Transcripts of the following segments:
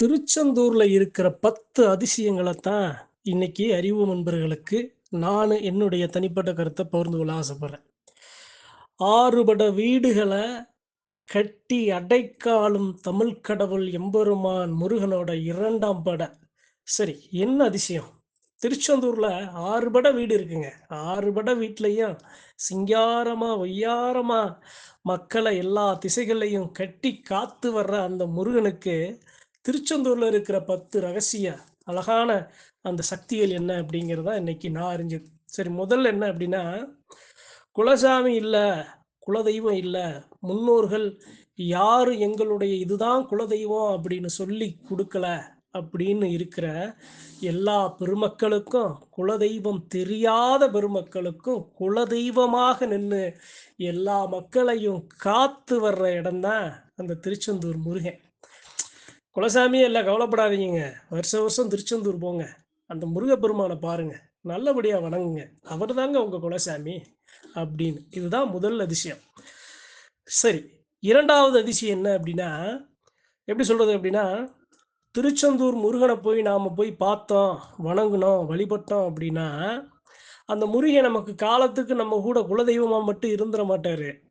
திருச்செந்தூர்ல இருக்கிற பத்து அதிசயங்களை தான் இன்னைக்கு அறிவு நண்பர்களுக்கு நான் என்னுடைய தனிப்பட்ட கருத்தை பகிர்ந்து கொள்ள ஆசைப்படுறேன். ஆறுபட வீடுகளை கட்டி அடைக்காலும் தமிழ் கடவுள் எம்பெருமான் முருகனோட இரண்டாம் பட. சரி என்ன அதிசயம்? திருச்செந்தூர்ல ஆறுபட வீடு இருக்குங்க. ஆறுபட வீட்லையும் சிங்காரமா ஒய்யாரமா மக்களை எல்லா திசைகளையும் கட்டி காத்து வர்ற அந்த முருகனுக்கு திருச்செந்தூரில் இருக்கிற பத்து ரகசிய அழகான அந்த சக்திகள் என்ன அப்படிங்கிறதா இன்னைக்கு நான் அறிஞ்சது சரி முதல்ல என்ன அப்படின்னா குலசாமி இல்லை குலதெய்வம் இல்லை முன்னோர்கள் யாரு எங்களுடைய இதுதான் குலதெய்வம் அப்படின்னு சொல்லி கொடுக்கல அப்படின்னு இருக்கிற எல்லா பெருமக்களுக்கும் குலதெய்வம் தெரியாத பெருமக்களுக்கும் குலதெய்வமாக நின்று எல்லா மக்களையும் காத்து வர்ற இடம்தான் அந்த திருச்செந்தூர் முருகன். குலசாமியே இல்லை கவலைப்படாதீங்க. வருஷம் வருஷம் திருச்செந்தூர் போங்க. அந்த முருகப்பெருமானை பாருங்க. நல்லபடியாக வணங்குங்க. அவர் தாங்க உங்கள் குலசாமி அப்படின்னு. இதுதான் முதல் அதிசயம். சரி இரண்டாவது அதிசயம் என்ன அப்படின்னா எப்படி சொல்கிறது அப்படின்னா திருச்செந்தூர் முருகனை போய் நாம் போய் பார்த்தோம் வணங்கினோம் வழிபட்டோம் அப்படின்னா அந்த முருகன் நமக்கு காலத்துக்கு நம்ம கூட குலதெய்வமாக மட்டும் இருந்துட மாட்டார்.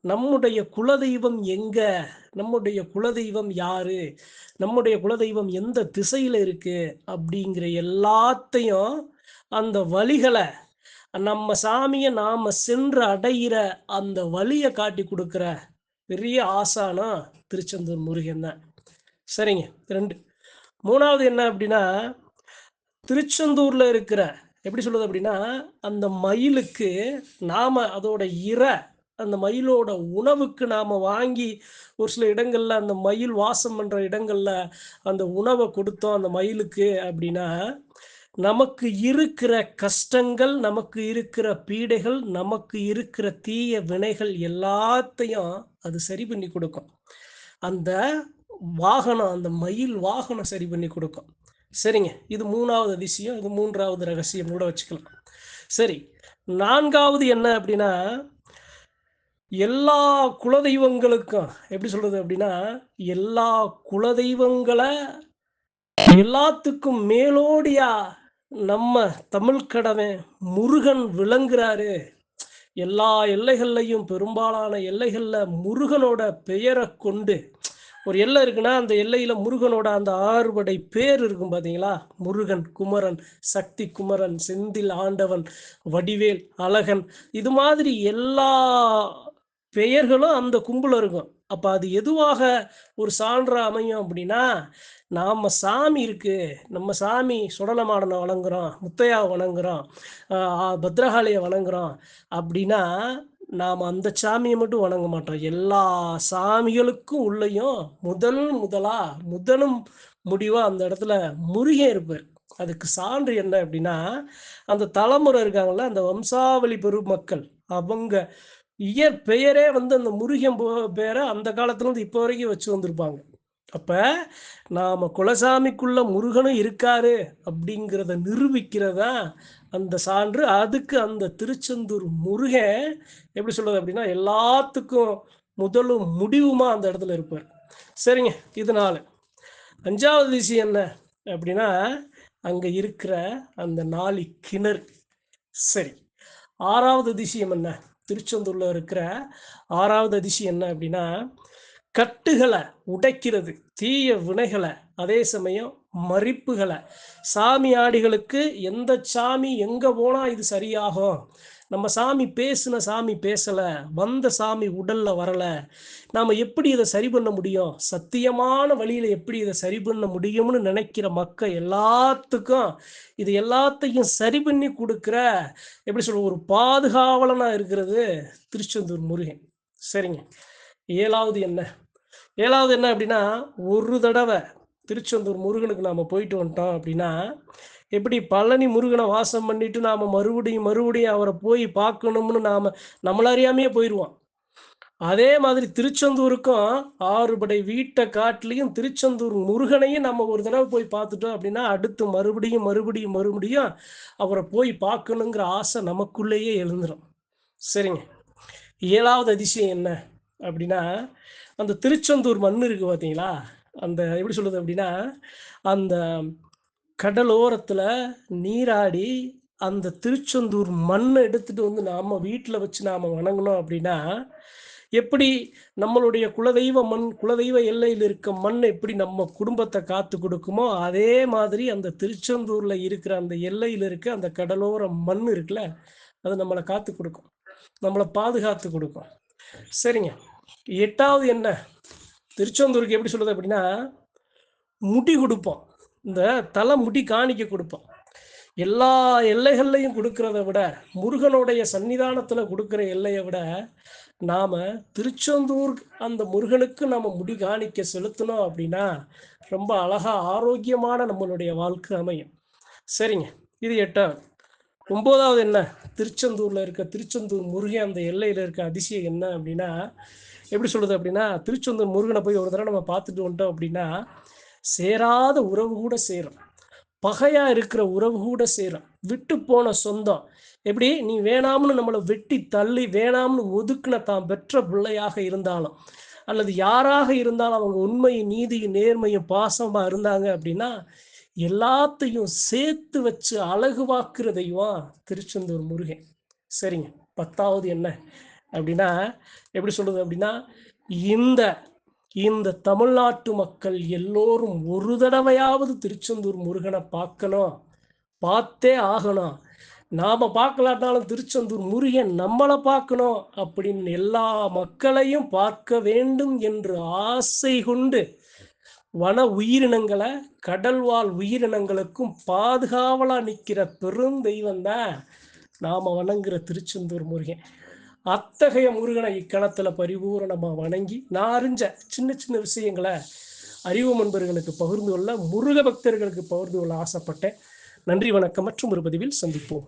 நம்முடைய குலதெய்வம் எங்க? நம்முடைய குலதெய்வம் யாரு? நம்முடைய குலதெய்வம் எந்த திசையில இருக்கு? அப்படிங்கிற எல்லாத்தையும் அந்த வழிகளை நம்ம சாமியை நாம சென்று அடையிற அந்த வழியை காட்டி கொடுக்குற பெரிய ஆசானம் திருச்செந்தூர் முருகன் தான். சரிங்க ரெண்டு. மூணாவது என்ன அப்படின்னா திருச்செந்தூர்ல இருக்கிற எப்படி சொல்லுது அப்படின்னா அந்த மயிலுக்கு நாம அதோட இற அந்த மயிலோட உணவுக்கு நாம் வாங்கி ஒரு சில இடங்களில் அந்த மயில் வாசம் பண்ணுற இடங்களில் அந்த உணவை கொடுத்தோம் அந்த மயிலுக்கு அப்படின்னா நமக்கு இருக்கிற கஷ்டங்கள் நமக்கு இருக்கிற பீடைகள் நமக்கு இருக்கிற தீய வினைகள் எல்லாத்தையும் அது சரி பண்ணி கொடுக்கும். அந்த வாகனம் அந்த மயில் வாகனம் சரி பண்ணி கொடுக்கும். சரிங்க. இது மூணாவது அதிசயம் இது மூன்றாவது ரகசியம் கூட வச்சுக்கலாம். சரி. நான்காவது என்ன அப்படின்னா எல்லா குலதெய்வங்களுக்கும் எப்படி சொல்றது அப்படின்னா எல்லா குலதெய்வங்களை எல்லாத்துக்கும் மேலோடியா நம்ம தமிழ் கடமை முருகன் விளங்குறாரு. எல்லா எல்லைகள்லையும் பெரும்பாலான எல்லைகளில் முருகனோட பெயரை கொண்டு ஒரு எல்லை இருக்குன்னா அந்த எல்லையில் முருகனோட அந்த ஆறுபடை பேர் இருக்கும் பார்த்தீங்களா முருகன் குமரன் சக்தி குமரன் செந்தில் ஆண்டவன் வடிவேல் அழகன் இது மாதிரி எல்லா பெயர்களும் அந்த கும்பல இருக்கும். அப்ப அது எதுவாக ஒரு சான்றா அமையும் அப்படின்னா நாம் சாமி இருக்கு நம்ம சாமி சுடலமாடனை வணங்குறோம் முத்தையா வணங்குறோம் பத்ரகாளியை வணங்குறோம் அப்படின்னா நாம் அந்த சாமியை மட்டும் வணங்க மாட்டோம். எல்லா சாமிகளுக்கும் உள்ளேயும் முதல் முதலா முதலும் முடிவா அந்த இடத்துல முருகன் இருப்பார். அதுக்கு சான்று என்ன அப்படின்னா அந்த தலைமுறை இருக்காங்கல்ல அந்த வம்சாவளி பெருமக்கள் அவங்க இயற் பெயரே வந்து அந்த முருகன் பேரை அந்த காலத்துலேருந்து இப்போ வரைக்கும் வச்சு வந்திருப்பாங்க. அப்போ நாம் குலசாமிக்குள்ள முருகனும் இருக்காரு அப்படிங்கிறத நிரூபிக்கிறதா அந்த சான்று. அதுக்கு அந்த திருச்செந்தூர் முருகன் எப்படி சொல்றது அப்படின்னா எல்லாத்துக்கும் முதலும் முடிவுமா அந்த இடத்துல இருப்பார். சரிங்க இதனால. அஞ்சாவது விஷயம் என்ன அப்படின்னா அங்கே இருக்கிற அந்த நாளி கிணறு. சரி ஆறாவது அதிசயம் என்ன? திருச்செந்தூர்ல இருக்கிற ஆறாவது அதிசயம் என்ன அப்படின்னா கட்டுகளை உடைக்கிறது தீய வினைகளை அதே சமயம் மறிப்புகளை. சாமி ஆடிகளுக்கு எந்த சாமி எங்க போனா இது சரியாகும்? நம்ம சாமி பேசின சாமி பேசலை வந்த சாமி உடல்ல வரலை நாம் எப்படி இதை சரி பண்ண முடியும்? சத்தியமான வழியில் எப்படி இதை சரி பண்ண முடியும்னு நினைக்கிற மக்கள் எல்லாத்துக்கும் இது எல்லாத்தையும் சரி பண்ணி கொடுக்குற எப்படி சொல்ற ஒரு பாதுகாவலனாக இருக்கிறது திருச்செந்தூர் முருகன். சரிங்க. ஏழாவது என்ன? ஏழாவது என்ன அப்படின்னா ஒரு தடவை திருச்செந்தூர் முருகனுக்கு நாம் போயிட்டு வந்துட்டோம் அப்படின்னா எப்படி பழனி முருகனை வாசம் பண்ணிட்டு நாம் மறுபடியும் மறுபடியும் அவரை போய் பார்க்கணும்னு நாம் நம்மளறியாமையே போயிடுவோம் அதே மாதிரி திருச்செந்தூருக்கும் ஆறுபடை வீட்டை காட்டிலையும் திருச்செந்தூர் முருகனையும் நம்ம ஒரு தடவை போய் பார்த்துட்டோம் அப்படின்னா அடுத்து மறுபடியும் மறுபடியும் மறுபடியும் அவரை போய் பார்க்கணுங்கிற ஆசை நமக்குள்ளேயே எழுந்துடும் சரிங்க. ஏழாவது அதிசயம் என்ன அப்படின்னா அந்த திருச்செந்தூர் மண் இருக்கு பார்த்தீங்களா? அந்த எப்படி சொல்லுது அப்படின்னா, அந்த கடலோரத்தில் நீராடி, அந்த திருச்செந்தூர் மண்ணை எடுத்துட்டு வந்து நாம் வீட்டில் வச்சு நாம் வணங்கணும் அப்படின்னா, எப்படி நம்மளுடைய குலதெய்வ மண், குலதெய்வ எல்லையில் இருக்க மண் எப்படி நம்ம குடும்பத்தை காத்து கொடுக்குமோ அதே மாதிரி அந்த திருச்செந்தூர்ல இருக்கிற அந்த எல்லையில் இருக்க அந்த கடலோர மண் இருக்குல்ல, அது நம்மளை காத்து கொடுக்கும் நம்மளை பாதுகாத்து கொடுக்கும் சரிங்க. எட்டாவது என்ன? திருச்செந்தூருக்கு எப்படி சொல்லுது அப்படின்னா, முடி கொடுப்போம் இந்த தலை முடி காணிக்க கொடுப்போம் எல்லா எல்லைகள்லையும் கொடுக்கறத விட, முருகனுடைய சன்னிதானத்தில் கொடுக்குற எல்லையை விட, நாம் திருச்செந்தூர் அந்த முருகனுக்கு நம்ம முடி காணிக்க செலுத்தினோம் அப்படின்னா, ரொம்ப அழகா ஆரோக்கியமான நம்மளுடைய வாழ்க்கை அமையும். சரிங்க. இது 8வது. 9வது என்ன? திருச்செந்தூரில் இருக்க திருச்செந்தூர் முருகன் அந்த எல்லையில் இருக்க அதிசயம் என்ன அப்படின்னா, எப்படி சொல்றது அப்படின்னா, திருச்செந்தூர் முருகனை போய் ஒரு தடவை நம்ம பார்த்துட்டு வந்துட்டோம் அப்படின்னா, சேராத உறவு கூட சேரும். பகையா இருக்கிற உறவு கூட சேரும். விட்டு போன சொந்தம். எப்படி நீ வேணாம்னு நம்மளை வெட்டி தள்ளி, வேணாம்னு ஒதுக்குன தான் பெற்ற பிள்ளையாக இருந்தாலும், அல்லது யாராக இருந்தாலும் அவங்க உண்மையும், நீதியும், நேர்மையும், பாசமா இருந்தாங்க அப்படின்னா, எல்லாத்தையும் சேர்த்து வச்சு அழகுவாக்குற தெய்வம் திருச்செந்தூர் முருகன். சரிங்க. 10வது என்ன? அப்படின்னா, எப்படி சொல்றது அப்படின்னா, இந்த இந்த தமிழ்நாட்டு மக்கள் எல்லோரும் ஒரு தடவையாவது திருச்செந்தூர் முருகனை பார்க்கணும். பார்த்தே ஆகணும். நாம பார்க்கலாட்டாலும் திருச்செந்தூர் முருகன் நம்மளை பார்க்கணும் அப்படின்னு எல்லா மக்களையும் பார்க்க வேண்டும் என்று ஆசை கொண்டு, வன உயிரினங்களை கடல்வாழ் உயிரினங்களுக்கும் பாதுகாவலா பெரும் பெருந்தெய்வம் தான், நாம வணங்குற திருச்செந்தூர் முருகன். அத்தகைய முருகனை இக்கணத்துல பரிபூரணமா வணங்கி, நான் அறிஞ்ச சின்ன சின்ன விஷயங்களை அறிவு நண்பர்களுக்கு பகிர்ந்து கொள்ள, முருக பக்தர்களுக்கு பகிர்ந்து கொள்ள ஆசைப்பட்டேன். நன்றி, வணக்கம். மற்றும் ஒரு பதிவில் சந்திப்போம்.